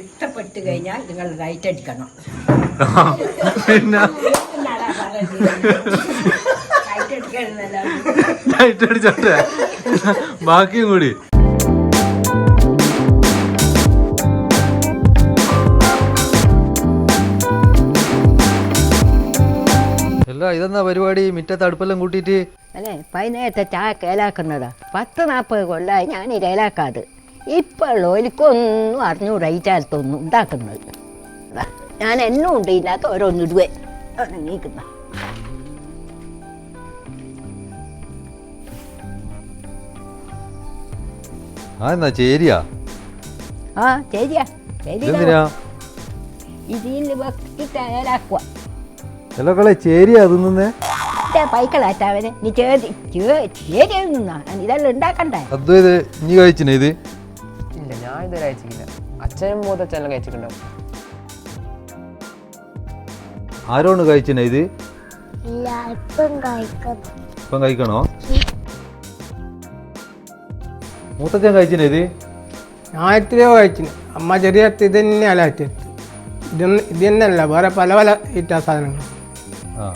ഇഷ്ടപ്പെട്ട് കഴിഞ്ഞാൽ നിങ്ങൾ റൈറ്റ് അടിക്കണം. പിന്നെ? ലൈറ്റ് അടിച്ചോട്ടെ? ബാക്കിയും കൂടി. അല്ല ഇതെന്നാ പരിപാടി? മിറ്റത്ത് അടുപ്പെല്ലാം കൂട്ടിയിട്ട്? അല്ലേ? പതിനേഴത്തെ ചായ കേലാക്കുന്നതാ. പത്ത് നാൽപ്പത് കൊല്ലായി ഞാൻ ഈ കേലാക്കാത്. ഇപ്പോൾ എനിക്കൊന്നും അറിഞ്ഞൂടാ ഈ ചാലത്തൊന്നും ഉണ്ടാക്കുന്നത്. ഞാൻ എന്നും ഉണ്ട് ഇല്ലാത്ത ഓരോന്നിടുവേ. നീക്കുന്ന ആ എന്നാ ചേരിയാ? ആ ഇതിൽ ചിലക്കളെ നീ ചേതി ചേരി നിന്നാ. ഇതെല്ലാം ഉണ്ടാക്കണ്ടേ? അതും ഇത് കഴിച്ചിനെ ഇത്? ഇല്ല ഞാൻ ഇതുവരെ അയച്ചിട്ടില്ല അച്ഛനും മൂത്തച്ഛനെല്ലാം കഴിച്ചിട്ടുണ്ടാവും. ആരോണ് കഴിച്ചിനെ ഇത്? ഇല്ല ഇപ്പം കഴിക്കണം. ഇപ്പം കഴിക്കണോ? മൂത്തച്ഛൻ കഴിച്ചിനെ ഇത്? ഞാൻ എത്രയോ കഴിച്ചിന്. അമ്മ ചെറിയ ഇത് തന്നെയല്ല അറ്റത്ത് ഇതൊന്നും ഇത് തന്നെയല്ല വേറെ പല പല ഇറ്റാ സാധനങ്ങൾ ആ.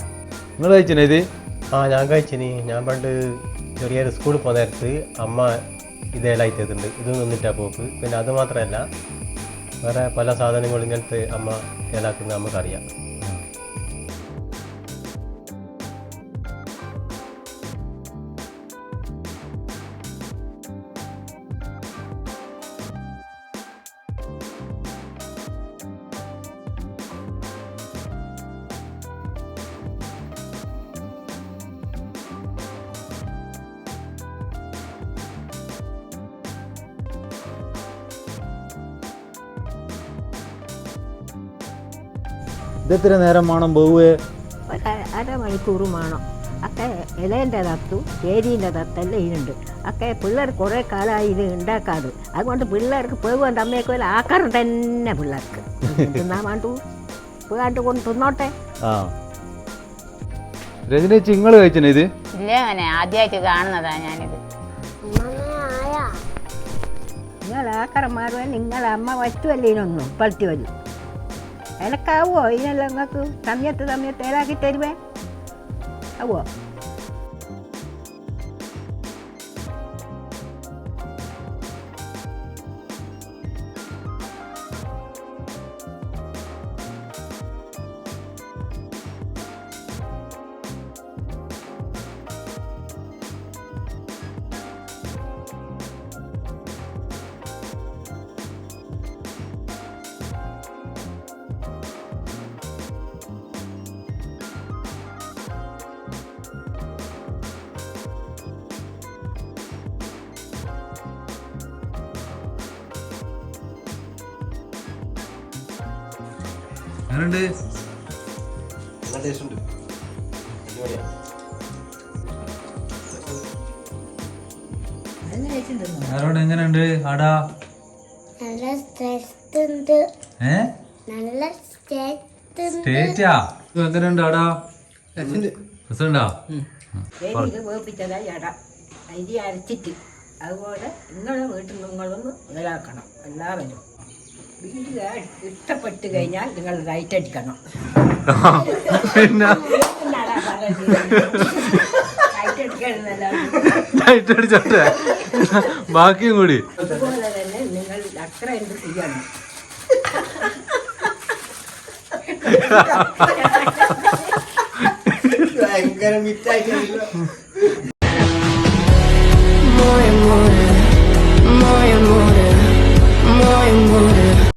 നിങ്ങൾ കഴിച്ചിനെ ഇത്? ആ ഞാൻ കഴിച്ചിന്. ഞാൻ പണ്ട് ചെറിയൊരു സ്കൂളിൽ പോകുന്ന നേരത്ത് അമ്മ ചെയ്തിട്ടുണ്ട് ഇത് നിന്നിട്ടാ പോക്ക്. പിന്നെ അത് മാത്രമല്ല വേറെ പല സാധനങ്ങളും ഇങ്ങനത്തെ അമ്മ ഇലാക്കുന്നത് നമുക്കറിയാം. ഇതെത്ര നേരം വേണം പോവേ അരമണിക്കൂറുമാണോ അരമണിക്കൂർ വേണം. ഒക്കെ ഇലേന്റെ തത്തു ചേരീന്റെ തത്തെല്ലാം ഇതിനുണ്ട്. ഒക്കെ പിള്ളേർ കുറേ കാലമായി ഇത് ഉണ്ടാക്കാതെ. അതുകൊണ്ട് പിള്ളേർക്ക് പോകുവാൻ തമ്മേക്ക് വല്ല ആക്കാറും തന്നെ പിള്ളേർക്ക്. തിന്നാൻ വേണ്ടു? പോകാണ്ട് കൊണ്ട് തിന്നോട്ടെ. രജനേച്ചി നിങ്ങൾ കഴിച്ചിനെ ഇത്? ഇല്ല അങ്ങനെ ആദ്യമായിട്ട് കാണുന്നതാ ഞാനിത്. നിങ്ങൾ ആക്കറന്മാരുവേ നിങ്ങളെ അമ്മ വറ്റുവല്ലേ ഇതിനൊന്നും പളത്തി വരും. എനക്കാവോ ഇതിനെല്ലാം നിങ്ങൾക്ക് സമയത്ത് സമയത്ത് ഏലാക്കി തരുവേ ആവോ എങ്ങനെയുണ്ട് ആരോട് എങ്ങനെയുണ്ട്? ആടാ. സ്റ്റേറ്റാ? എങ്ങനെയുണ്ട് ആടാ? രസമുണ്ടോ. അരി അരച്ചിട്ട്. അതുപോലെ നിങ്ങളെ വീട്ടിൽ നിങ്ങളൊന്ന് മുതലാക്കണം. എല്ലാവരും. ഇഷ്ടപ്പെട്ട് കഴിഞ്ഞാൽ നിങ്ങൾ റൈറ്റ് അടിക്കണം. പിന്നെ? റൈറ്റ് ലൈറ്റ് അടിച്ചോട്ടെ? ബാക്കിയും കൂടി. അതുപോലെ തന്നെ നിങ്ങൾ അത്ര എന്ത് ചെയ്യണം? ഭയങ്കര മിറ്റായിട്ട്